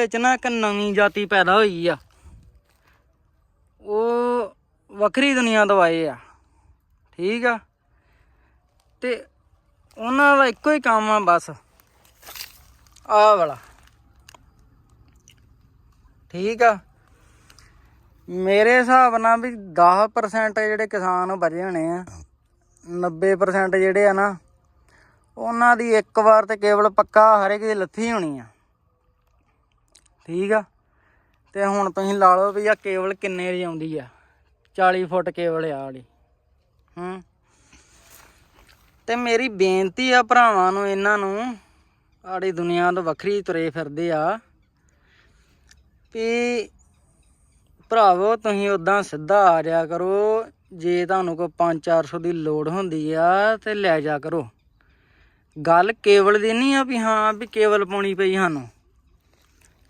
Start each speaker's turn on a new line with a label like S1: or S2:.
S1: ਵਿੱਚ ਨਾ ਇੱਕ ਨਵੀਂ ਜਾਤੀ ਪੈਦਾ ਹੋਈ ਆ। ਉਹ ਵੱਖਰੀ ਦੁਨੀਆ ਤੋਂ ਆਏ ਆ। ਠੀਕ ਆ? ਤੇ ਉਹਨਾਂ ਦਾ ਇੱਕੋ ਹੀ ਕੰਮ ਆ ਬਸ। ਆਹ ਵਾਲਾ। ਠੀਕ ਆ? ਮੇਰੇ ਹਿਸਾਬ ਨਾਲ ਵੀ 10% ਜਿਹੜੇ ਕਿਸਾਨ ਬਚੇ ਹੋਣੇ ਆ 90% ਜਿਹੜੇ ਆ ਨਾ, ਉਹਨਾਂ ਦੀ ਇੱਕ ਵਾਰ ਤੇ ਕੇਵਲ ਪੱਕਾ ਹਰੇਕ ਦੀ ਲੱਥੀ ਹੋਣੀ ਆ। ਠੀਕ ਆ? ਤੇ ਹੁਣ ਤੁਸੀਂ ਲਾ ਲਓ ਵੀ ਆ ਕੇਵਲ ਕਿੰਨੇ ਦੀ ਆਉਂਦੀ ਆ? 40 ਫੁੱਟ ਕੇਵਲ ਆ ਵਾਲੀ। ਹੂੰ? ਤੇ ਮੇਰੀ ਬੇਨਤੀ ਆ ਭਰਾਵਾਂ ਨੂੰ, ਇਹਨਾਂ ਨੂੰ, ਆੜੀ ਦੁਨੀਆ ਤੋਂ ਵੱਖਰੀ ਤੁਰੇ ਫਿਰਦੇ ਆ, ਵੀ ਭਰਾਵੋ ਤੁਸੀਂ ਉਦਾਂ ਸਿੱਧਾ ਆ ਜਾਇਆ ਕਰੋ, ਜੇ ਤੁਹਾਨੂੰ ਕੋਈ 5-400 ਦੀ ਲੋੜ ਹੁੰਦੀ ਆ ਤੇ ਲੈ ਜਾ ਕਰੋ। ਗੱਲ ਕੇਵਲ ਦੀ ਨਹੀਂ ਆ ਵੀ ਹਾਂ, ਵੀ ਕੇਵਲ ਪਾਉਣੀ ਪਈ ਸਾਨੂੰ।